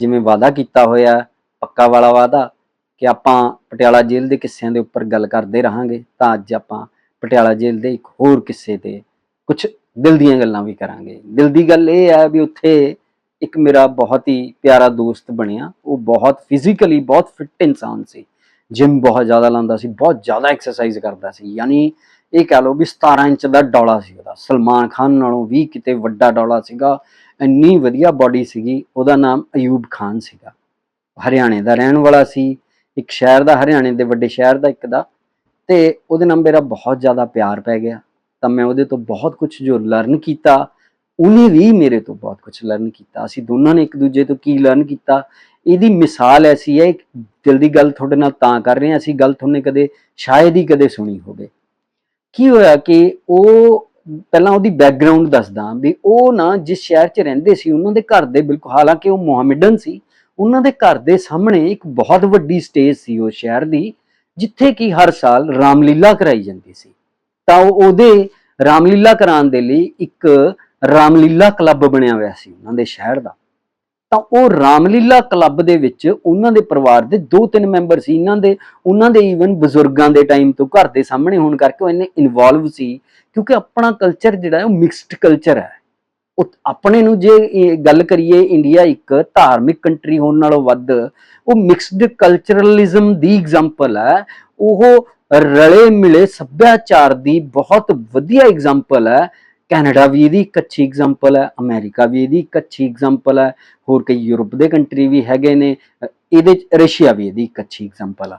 ਜਿਵੇਂ ਵਾਅਦਾ ਕੀਤਾ ਹੋਇਆ, ਪੱਕਾ ਵਾਲਾ ਵਾਅਦਾ ਕਿ ਆਪਾਂ ਪਟਿਆਲਾ ਜੇਲ੍ਹ ਦੇ ਕਿੱਸਿਆਂ ਦੇ ਉੱਪਰ ਗੱਲ ਕਰਦੇ ਰਹਾਂਗੇ, ਤਾਂ ਅੱਜ ਆਪਾਂ ਪਟਿਆਲਾ ਜੇਲ੍ਹ ਦੇ ਇੱਕ ਹੋਰ ਕਿੱਸੇ ਤੇ ਕੁਝ ਦਿਲ ਦੀਆਂ ਗੱਲਾਂ ਵੀ ਕਰਾਂਗੇ। ਦਿਲ ਦੀ ਗੱਲ ਇਹ ਹੈ ਵੀ ਉੱਥੇ ਇੱਕ ਮੇਰਾ ਬਹੁਤ ਹੀ ਪਿਆਰਾ ਦੋਸਤ ਬਣਿਆ। ਉਹ ਬਹੁਤ ਫਿਜ਼ੀਕਲੀ ਬਹੁਤ ਫਿੱਟ ਇਨਸਾਨ ਸੀ। ਜਿਮ ਬਹੁਤ ਜ਼ਿਆਦਾ ਲਾਉਂਦਾ ਸੀ, ਬਹੁਤ ਜ਼ਿਆਦਾ ਐਕਸਰਸਾਈਜ਼ ਕਰਦਾ ਸੀ। ਯਾਨੀ ਇਹ ਕਹਿ ਲਓ ਵੀ 17 ਇੰਚ ਦਾ ਡੌਲਾ ਸੀ ਉਹਦਾ। ਸਲਮਾਨ ਖਾਨ ਨਾਲੋਂ ਵੀ ਕਿਤੇ ਵੱਡਾ ਡੌਲਾ ਸੀਗਾ। ਇੰਨੀ ਵਧੀਆ ਬਾਡੀ ਸੀਗੀ, ਉਹਦਾ ਨਾਮ ਅਯੂਬ ਖਾਨ ਸੀਗਾ। ਹਰਿਆਣੇ ਦਾ ਰਹਿਣ ਵਾਲਾ ਸੀ, ਇੱਕ ਸ਼ਹਿਰ ਦਾ, ਹਰਿਆਣੇ ਦੇ ਵੱਡੇ ਸ਼ਹਿਰ ਦਾ ਇੱਕ ਦਾ। ਤੇ ਉਹਦੇ ਨਾਲ ਮੇਰਾ ਬਹੁਤ ਜ਼ਿਆਦਾ ਪਿਆਰ ਪੈ ਗਿਆ। ਤਾਂ ਮੈਂ ਉਹਦੇ ਤੋਂ ਬਹੁਤ ਕੁਝ ਜੋ ਲਰਨ ਕੀਤਾ, ਉਹਨੇ ਵੀ ਮੇਰੇ ਤੋਂ ਬਹੁਤ ਕੁਝ ਲਰਨ ਕੀਤਾ। ਅਸੀਂ ਦੋਨਾਂ ਨੇ ਇੱਕ ਦੂਜੇ ਤੋਂ ਕੀ ਲਰਨ ਕੀਤਾ, ਇਹਦੀ ਮਿਸਾਲ ਐਸੀ ਹੈ ਦਿਲ ਦੀ ਗੱਲ ਤੁਹਾਡੇ ਨਾਲ ਤਾਂ ਕਰ ਰਹੇ ਹਾਂ, ਅਸੀਂ ਗੱਲ ਤੁਹਾਨੂੰ ਕਦੇ, ਸ਼ਾਇਦ ਹੀ ਕਦੇ ਸੁਣੀ ਹੋਵੇ। ਕੀ ਹੋਇਆ ਕਿ ਉਹ ਪਹਿਲਾਂ ਉਹਦੀ ਬੈਕਗ੍ਰਾਉਂਡ ਦੱਸਦਾ ਵੀ ਉਹ ਨਾ ਜਿਸ ਸ਼ਹਿਰ 'ਚ ਰਹਿੰਦੇ ਸੀ, ਉਹਨਾਂ ਦੇ ਘਰ ਦੇ ਬਿਲਕੁਲ, ਹਾਲਾਂਕਿ ਉਹ ਮੁਹੰਮਦਨ ਸੀ, ਉਹਨਾਂ ਦੇ ਘਰ ਦੇ ਸਾਹਮਣੇ ਇੱਕ ਬਹੁਤ ਵੱਡੀ ਸਟੇਜ ਸੀ ਉਹ ਸ਼ਹਿਰ ਦੀ, ਜਿੱਥੇ ਕਿ ਹਰ ਸਾਲ ਰਾਮਲੀਲਾ ਕਰਾਈ ਜਾਂਦੀ ਸੀ। ਤਾਂ ਉਹ ਉਹਦੇ ਰਾਮਲੀਲਾ ਕਰਾਉਣ ਦੇ ਲਈ ਇੱਕ ਰਾਮਲੀਲਾ ਕਲੱਬ ਬਣਿਆ ਹੋਇਆ ਸੀ ਉਹਨਾਂ ਦੇ ਸ਼ਹਿਰ ਦਾ। ਤਾਂ ਉਹ ਰਾਮਲੀਲਾ ਕਲੱਬ ਦੇ ਵਿੱਚ ਉਹਨਾਂ ਦੇ ਪਰਿਵਾਰ ਦੇ ਦੋ ਤਿੰਨ ਮੈਂਬਰ ਸੀ। ਇਹਨਾਂ ਦੇ, ਉਹਨਾਂ ਦੇ ਈਵਨ ਬਜ਼ੁਰਗਾਂ ਦੇ ਟਾਈਮ ਤੋਂ ਘਰ ਦੇ ਸਾਹਮਣੇ ਹੋਣ ਕਰਕੇ ਉਹ ਇੰਨੇ ਇਨਵੋਲਵ ਸੀ ਕਿਉਂਕਿ ਆਪਣਾ ਕਲਚਰ ਜਿਹੜਾ ਉਹ ਮਿਕਸਡ ਕਲਚਰ ਹੈ। ਉਹ ਆਪਣੇ ਨੂੰ ਜੇ ਗੱਲ ਕਰੀਏ ਇੰਡੀਆ ਇੱਕ ਧਾਰਮਿਕ ਕੰਟਰੀ ਹੋਣ ਨਾਲੋਂ ਵੱਧ, ਉਹ ਮਿਕਸਡ ਕਲਚਰਲਿਜ਼ਮ ਦੀ ਐਗਜ਼ਾਮਪਲ ਹੈ। ਉਹ ਰਲੇ ਮਿਲੇ ਸੱਭਿਆਚਾਰ ਦੀ ਬਹੁਤ ਵਧੀਆ ਐਗਜ਼ਾਮਪਲ ਹੈ। ਕੈਨੇਡਾ ਵੀ ਇਹਦੀ ਇੱਕ ਅੱਛੀ ਐਗਜ਼ਾਮਪਲ ਹੈ, ਅਮਰੀਕਾ ਵੀ ਇਹਦੀ ਇੱਕ ਅੱਛੀ ਐਗਜ਼ਾਮਪਲ ਹੈ, ਹੋਰ ਕਈ ਯੂਰਪ ਦੇ ਕੰਟਰੀ ਵੀ ਹੈਗੇ ਨੇ ਇਹਦੇ ਚ ਰਸ਼ੀਆ ਵੀ ਇਹਦੀ ਇੱਕ ਅੱਛੀ ਐਗਜ਼ਾਮਪਲ ਆ।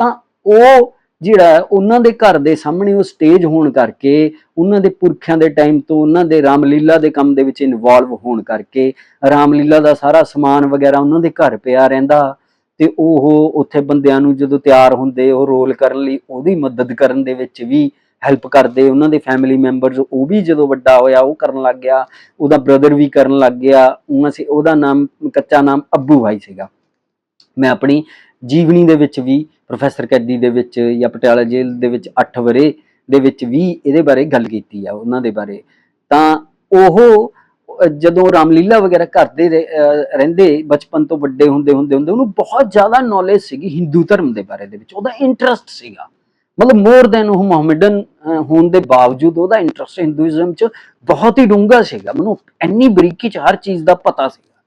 ਤਾਂ ਉਹ ਜਿਹੜਾ ਉਹਨਾਂ ਦੇ ਘਰ ਦੇ ਸਾਹਮਣੇ ਉਹ ਸਟੇਜ ਹੋਣ ਕਰਕੇ, ਉਹਨਾਂ ਦੇ ਪੁਰਖਿਆਂ ਦੇ ਟਾਈਮ ਤੋਂ ਉਹਨਾਂ ਦੇ ਰਾਮਲੀਲਾ ਦੇ ਕੰਮ ਦੇ ਵਿੱਚ ਇਨਵੋਲਵ ਹੋਣ ਕਰਕੇ, ਰਾਮਲੀਲਾ ਦਾ ਸਾਰਾ ਸਮਾਨ ਵਗੈਰਾ ਉਹਨਾਂ ਦੇ ਘਰ ਪਿਆ ਰਹਿੰਦਾ ਤੇ ਉਹ ਉੱਥੇ ਬੰਦਿਆਂ ਨੂੰ ਜਦੋਂ ਤਿਆਰ ਹੁੰਦੇ, ਉਹ ਰੋਲ ਕਰਨ ਲਈ ਉਹਦੀ ਮਦਦ ਕਰਨ ਦੇ ਵਿੱਚ ਵੀ ਹੈਲਪ ਕਰਦੇ, ਉਹਨਾਂ ਦੇ ਫੈਮਿਲੀ ਮੈਂਬਰਸ ਉਹ ਵੀ ਜਦੋਂ ਵੱਡਾ ਹੋਇਆ, ਉਹ ਕਰਨ ਲੱਗ ਗਿਆ, ਉਹਦਾ ਬ੍ਰਦਰ ਵੀ ਕਰਨ ਲੱਗ ਗਿਆ ਉਹਨਾਂ ਸੀ ਉਹਦਾ ਨਾਮ, ਕੱਚਾ ਨਾਮ ਅੱਬੂ ਭਾਈ ਸੀਗਾ। ਮੈਂ ਆਪਣੀ ਜੀਵਨੀ ਦੇ ਵਿੱਚ ਵੀ ਪ੍ਰੋਫੈਸਰ ਕੈਦੀ ਦੇ ਵਿੱਚ ਜਾਂ ਪਟਿਆਲਾ ਜੇਲ੍ਹ ਦੇ ਵਿੱਚ 8 ਵਰੇ ਦੇ ਵਿੱਚ ਵੀ ਇਹਦੇ ਬਾਰੇ ਗੱਲ ਕੀਤੀ ਆ, ਉਹਨਾਂ ਦੇ ਬਾਰੇ। ਤਾਂ ਉਹ, ਜਦੋਂ ਰਾਮਲੀਲਾ ਵਗੈਰਾ ਕਰਦੇ ਰਹਿੰਦੇ, ਬਚਪਨ ਤੋਂ ਵੱਡੇ ਹੁੰਦੇ ਹੁੰਦੇ ਹੁੰਦੇ, ਉਹਨੂੰ ਬਹੁਤ ਜ਼ਿਆਦਾ ਨੌਲੇਜ ਸੀਗੀ ਹਿੰਦੂ ਧਰਮ ਦੇ ਬਾਰੇ ਦੇ ਵਿੱਚ, ਉਹਦਾ ਇੰਟਰਸਟ ਸੀਗਾ। ਮਤਲਬ ਮੋਰ ਦੈਨ ਉਹ ਮੁਹੰਮਦਨ ਹੋਣ ਦੇ ਬਾਵਜੂਦ ਉਹਦਾ ਇੰਟਰਸਟ ਹਿੰਦੂਇਜ਼ਮ 'ਚ ਬਹੁਤ ਹੀ ਡੂੰਘਾ ਸੀਗਾ। ਮੈਨੂੰ ਇੰਨੀ ਬਰੀਕੀ 'ਚ ਹਰ ਚੀਜ਼ ਦਾ ਪਤਾ ਸੀਗਾ।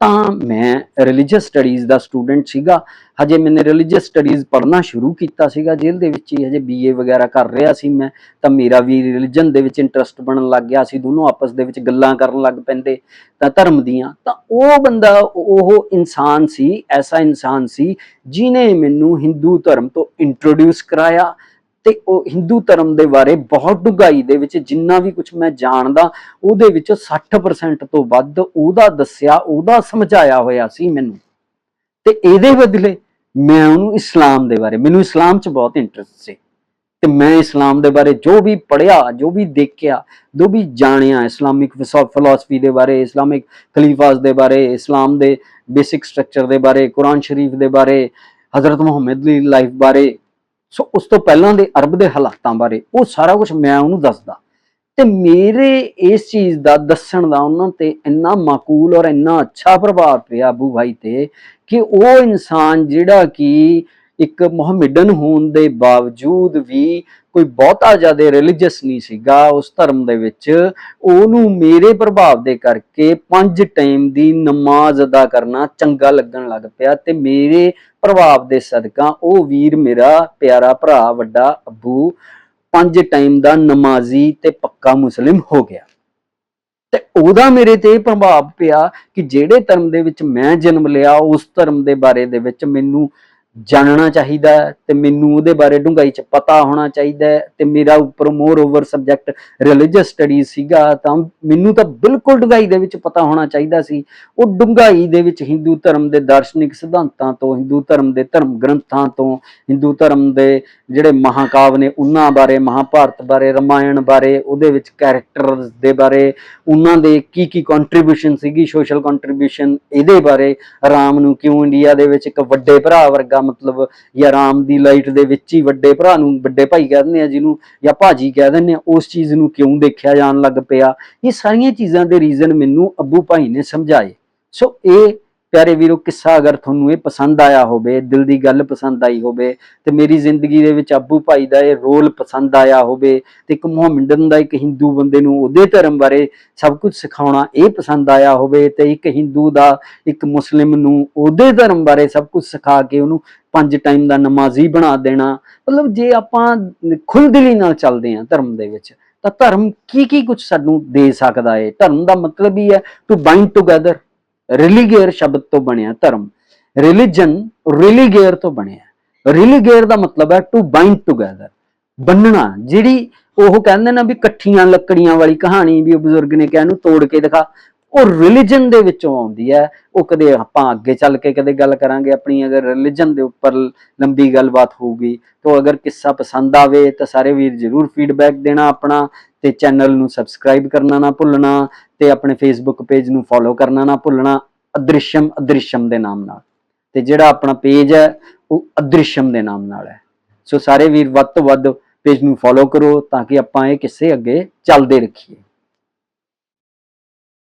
ਤਾਂ ਮੈਂ ਰਿਲੀਜੀਅਸ ਸਟੱਡੀਜ਼ ਦਾ ਸਟੂਡੈਂਟ ਸੀਗਾ। ਹਜੇ ਮੈਨੇ ਰਿਲੀਜੀਅਸ ਸਟੱਡੀਜ਼ ਪੜ੍ਹਨਾ ਸ਼ੁਰੂ ਕੀਤਾ ਸੀਗਾ, ਜੇਲ੍ਹ ਦੇ ਵਿੱਚ ਹੀ। ਹਜੇ ਬੀਏ ਵਗੈਰਾ ਕਰ ਰਿਹਾ ਸੀ ਮੈਂ, ਤਾਂ ਮੇਰਾ ਵੀ ਰਿਲੀਜਨ ਦੇ ਵਿੱਚ ਇੰਟਰਸਟ ਬਣਨ ਲੱਗ ਗਿਆ ਸੀ। ਦੋਨੋਂ ਆਪਸ ਦੇ ਵਿੱਚ ਗੱਲਾਂ ਕਰਨ ਲੱਗ ਪੈਂਦੇ ਤਾਂ ਧਰਮ ਦੀਆਂ। ਤਾਂ ਉਹ ਬੰਦਾ, ਉਹ ਇਨਸਾਨ ਸੀ, ਐਸਾ ਇਨਸਾਨ ਸੀ ਜਿਨੇ ਮੈਨੂੰ ਹਿੰਦੂ ਧਰਮ ਤੋਂ ਇੰਟਰੋਡਿਊਸ ਕਰਾਇਆ। ਤੇ ਉਹ ਹਿੰਦੂ ਧਰਮ ਦੇ ਬਾਰੇ ਬਹੁਤ ਡੂੰਘਾਈ ਦੇ ਵਿੱਚ ਜਿੰਨਾ ਵੀ ਕੁਝ ਮੈਂ ਜਾਣਦਾ, ਉਹਦੇ ਵਿੱਚ 60% ਤੋਂ ਵੱਧ ਉਹਦਾ ਦੱਸਿਆ, ਉਹਦਾ ਸਮਝਾਇਆ ਹੋਇਆ ਸੀ ਮੈਨੂੰ। ਤੇ ਇਹਦੇ ਬਦਲੇ ਮੈਂ ਉਹਨੂੰ ਇਸਲਾਮ ਦੇ ਬਾਰੇ, ਮੈਨੂੰ ਇਸਲਾਮ 'ਚ ਬਹੁਤ ਇੰਟਰਸਟ ਸੀ। ਤੇ ਮੈਂ ਇਸਲਾਮ ਦੇ ਬਾਰੇ ਜੋ ਵੀ ਪੜਿਆ ਜੋ ਵੀ ਦੇਖਿਆ, ਜੋ ਵੀ ਜਾਣਿਆ ਇਸਲਾਮਿਕ ਫਿਲਾਸਫੀ ਦੇ ਬਾਰੇ, ਇਸਲਾਮਿਕ ਖਲੀਫਾਸ ਦੇ ਬਾਰੇ, ਇਸਲਾਮ ਦੇ ਬੇਸਿਕ ਸਟਰਕਚਰ ਦੇ ਬਾਰੇ, ਕੁਰਾਨ ਸ਼ਰੀਫ ਦੇ ਬਾਰੇ, ਹਜ਼ਰਤ ਮੁਹੰਮਦ ਦੀ ਲਾਈਫ ਬਾਰੇ ਸੋ ਉਸ ਤੋਂ ਪਹਿਲਾਂ ਦੇ ਅਰਬ ਦੇ ਹਾਲਾਤਾਂ ਬਾਰੇ ਉਹ ਸਾਰਾ ਕੁਝ ਮੈਂ ਉਹਨੂੰ ਦੱਸਦਾ। ਤੇ ਮੇਰੇ ਇਸ ਚੀਜ਼ ਦਾ ਦੱਸਣ ਦਾ ਉਹਨਾਂ ਤੇ ਇੰਨਾ ਮਾਕੂਲ ਔਰ ਇੰਨਾ ਅੱਛਾ ਪ੍ਰਭਾਵ ਪਿਆ ਅਬੂ ਭਾਈ ਤੇ ਕਿ ਉਹ ਇਨਸਾਨ ਜਿਹੜਾ ਕਿ ਇੱਕ ਮੁਹੰਮਦਨ ਹੋਣ ਦੇ ਬਾਵਜੂਦ ਵੀ ਕੋਈ ਬਹੁਤਾ ਜ਼ਿਆਦਾ ਰਿਲੀਜੀਅਸ ਨਹੀਂ ਸੀਗਾ ਉਸ ਧਰਮ ਦੇ ਵਿੱਚ। ਉਹਨੂੰ ਮੇਰੇ ਪ੍ਰਭਾਵ ਦੇ ਕਰਕੇ ਪੰਜ ਟਾਈਮ ਦੀ ਨਮਾਜ਼ ਅਦਾ ਕਰਨਾ ਚੰਗਾ ਲੱਗਣ ਲੱਗ ਪਿਆ ਤੇ ਮੇਰੇ ਪ੍ਰਭਾਵ ਦੇ ਸਦਕਾ ਉਹ ਵੀਰ ਮੇਰਾ ਪਿਆਰਾ ਭਰਾ, ਵੱਡਾ ਅੱਬੂ, ਪੰਜ ਟਾਈਮ ਦਾ ਨਮਾਜ਼ੀ ਤੇ ਪੱਕਾ ਮੁਸਲਿਮ ਹੋ ਗਿਆ। ਤੇ ਉਹਦਾ ਮੇਰੇ ਤੇ ਇਹ ਪ੍ਰਭਾਵ ਪਿਆ ਕਿ ਜਿਹੜੇ ਧਰਮ ਦੇ ਵਿੱਚ ਮੈਂ ਜਨਮ ਲਿਆ, ਉਸ ਧਰਮ ਦੇ ਬਾਰੇ ਦੇ ਵਿੱਚ ਮੈਨੂੰ ਜਾਣਨਾ ਚਾਹੀਦਾ ਹੈ ਤੇ ਮੈਨੂੰ ਉਹਦੇ ਬਾਰੇ ਡੂੰਘਾਈ ਚ ਪਤਾ ਹੋਣਾ ਚਾਹੀਦਾ ਹੈ ਤੇ ਮੇਰਾ ਉੱਪਰ more over subject religious studies ਸੀਗਾ, ਤਾਂ ਮੈਨੂੰ ਤਾਂ ਬਿਲਕੁਲ ਡੂੰਘਾਈ ਦੇ ਵਿੱਚ ਪਤਾ ਹੋਣਾ ਚਾਹੀਦਾ ਸੀ। ਉਹ ਡੂੰਘਾਈ ਦੇ ਵਿੱਚ ਹਿੰਦੂ ਧਰਮ ਦੇ ਦਾਰਸ਼ਨਿਕ ਸਿਧਾਂਤਾਂ ਤੋਂ, ਹਿੰਦੂ ਧਰਮ ਦੇ ਧਰਮ ਗ੍ਰੰਥਾਂ ਤੋਂ, ਹਿੰਦੂ ਧਰਮ ਦੇ ਜਿਹੜੇ ਮਹਾਕਾਵ ਨੇ ਉਹਨਾਂ ਬਾਰੇ, ਮਹਾਭਾਰਤ ਬਾਰੇ, ਰਮਾਇਣ ਬਾਰੇ, ਉਹਦੇ ਵਿੱਚ ਕੈਰੈਕਟਰਸ ਦੇ ਬਾਰੇ, ਉਹਨਾਂ ਦੇ ਕੀ ਕੀ ਕੰਟਰੀਬਿਊਸ਼ਨ ਸੀਗੀ ਸੋਸ਼ਲ ਕੰਟਰੀਬਿਊਸ਼ਨ ਇਹਦੇ ਬਾਰੇ ਰਾਮ ਨੂੰ ਕਿਉਂ ਇੰਡੀਆ ਦੇ ਵਿੱਚ ਇੱਕ ਵੱਡੇ ਭਰਾ ਵਰਗਾ ਮਤਲਬ ਜਾਂ ਰਾਮ ਦੀ ਲਾਈਟ ਦੇ ਵਿੱਚ ਹੀ ਵੱਡੇ ਭਰਾ ਨੂੰ, ਵੱਡੇ ਭਾਈ ਕਹਿ ਦਿੰਦੇ ਆ ਜਿਹਨੂੰ, ਜਾਂ ਭਾਜੀ ਕਹਿ ਦਿੰਦੇ ਆ, ਉਸ ਚੀਜ਼ ਨੂੰ ਕਿਉਂ ਦੇਖਿਆ ਜਾਣ ਲੱਗ ਪਿਆ? ਇਹ ਸਾਰੀਆਂ ਚੀਜ਼ਾਂ ਦੇ ਰੀਜ਼ਨ ਮੈਨੂੰ ਅੱਬੂ ਭਾਈ ਨੇ ਸਮਝਾਏ। ਸੋ ਇਹ ਪਿਆਰੇ ਵੀਰੋ, ਕਿੱਸਾ ਅਗਰ ਤੁਹਾਨੂੰ ਇਹ ਪਸੰਦ ਆਇਆ ਹੋਵੇ, ਦਿਲ ਦੀ ਗੱਲ ਪਸੰਦ ਆਈ ਹੋਵੇ, ਤੇ ਮੇਰੀ ਜ਼ਿੰਦਗੀ ਦੇ ਵਿੱਚ ਆਬੂ ਭਾਈ ਦਾ ਇਹ ਰੋਲ ਪਸੰਦ ਆਇਆ ਹੋਵੇ, ਤੇ ਇੱਕ ਮੁਹੰਮਦਨ ਦਾ ਇੱਕ ਹਿੰਦੂ ਬੰਦੇ ਨੂੰ ਉਹਦੇ ਧਰਮ ਬਾਰੇ ਸਭ ਕੁਝ ਸਿਖਾਉਣਾ ਇਹ ਪਸੰਦ ਆਇਆ ਹੋਵੇ, ਤੇ ਇੱਕ ਹਿੰਦੂ ਦਾ ਇੱਕ ਮੁਸਲਿਮ ਨੂੰ ਉਹਦੇ ਧਰਮ ਬਾਰੇ ਸਭ ਕੁਝ ਸਿਖਾ ਕੇ ਉਹਨੂੰ ਪੰਜ ਟਾਈਮ ਦਾ ਨਮਾਜ਼ੀ ਬਣਾ ਦੇਣਾ। ਮਤਲਬ ਜੇ ਆਪਾਂ ਖੁੱਲ੍ਹਦਿਲੀ ਨਾਲ ਚੱਲਦੇ ਹਾਂ ਧਰਮ ਦੇ ਵਿੱਚ, ਤਾਂ ਧਰਮ ਕੀ ਕੀ ਕੁਝ ਸਾਨੂੰ ਦੇ ਸਕਦਾ ਹੈ ਧਰਮ ਦਾ ਮਤਲਬ ਹੀ ਹੈ ਟੂ ਬਾਈਂਡ ਟੁਗੇਦਰ ਰਿਲੀਗੀਅਰ ਸ਼ਬਦ ਤੋਂ ਬਣਿਆ ਧਰਮ। ਰਿਲੀਜਨ ਰਿਲੀਗੀਅਰ ਤੋਂ ਬਣਿਆ। ਰਿਲੀਗੀਅਰ ਦਾ ਮਤਲਬ ਹੈ ਟੂ ਬਾਈਂਡ ਟੁਗੇਦਰ ਬੰਨਣਾ, ਜਿਹੜੀ ਉਹ ਕਹਿੰਦੇ ਨਾ ਵੀ ਇਕੱਠੀਆਂ ਲੱਕੜੀਆਂ ਵਾਲੀ ਕਹਾਣੀ ਵੀ ਉਹ ਬਜ਼ੁਰਗ ਨੇ ਕਿਹਾ ਨੂੰ ਤੋੜ ਕੇ ਦਿਖਾ। ਉਹ ਰਿਲੀਜਨ ਦੇ ਵਿੱਚੋਂ ਆਉਂਦੀ ਹੈ। ਉਹ ਕਦੇ ਆਪਾਂ ਅੱਗੇ ਚੱਲ ਕੇ ਕਦੇ ਗੱਲ ਕਰਾਂਗੇ ਆਪਣੀ, ਅਗਰ ਰਿਲੀਜਨ ਦੇ ਉੱਪਰ ਲੰਬੀ ਗੱਲਬਾਤ ਹੋਊਗੀ, ਤਾਂ ਅਗਰ ਕਿੱਸਾ ਪਸੰਦ ਆਵੇ ਤਾਂ ਸਾਰੇ ਵੀਰ ਜਰੂਰ ਫੀਡਬੈਕ ਦੇਣਾ ਆਪਣਾ। ਤੇ ਚੈਨਲ ਨੂੰ ਸਬਸਕ੍ਰਾਈਬ ਕਰਨਾ ਨਾ ਭੁੱਲਣਾ ਤੇ ਆਪਣੇ ਫੇਸਬੁੱਕ ਪੇਜ ਨੂੰ ਫੋਲੋ ਕਰਨਾ ਨਾ ਭੁੱਲਣਾ, ਅਦ੍ਰਿਸ਼ਮ ਅਦ੍ਰਿਸ਼ਮ ਦੇ ਨਾਮ ਨਾਲ। ਤੇ ਜਿਹੜਾ ਆਪਣਾ ਪੇਜ ਹੈ, ਉਹ ਅਦ੍ਰਿਸ਼ਮ ਦੇ ਨਾਮ ਨਾਲ ਹੈ। ਸੋ ਸਾਰੇ ਵੀਰ ਵੱਧ ਤੋਂ ਵੱਧ ਪੇਜ ਨੂੰ ਫੋਲੋ ਕਰੋ ਤਾਂ ਕਿ ਆਪਾਂ ਇਹ ਕਿਸੇ ਅੱਗੇ ਚੱਲਦੇ ਰੱਖੀਏ।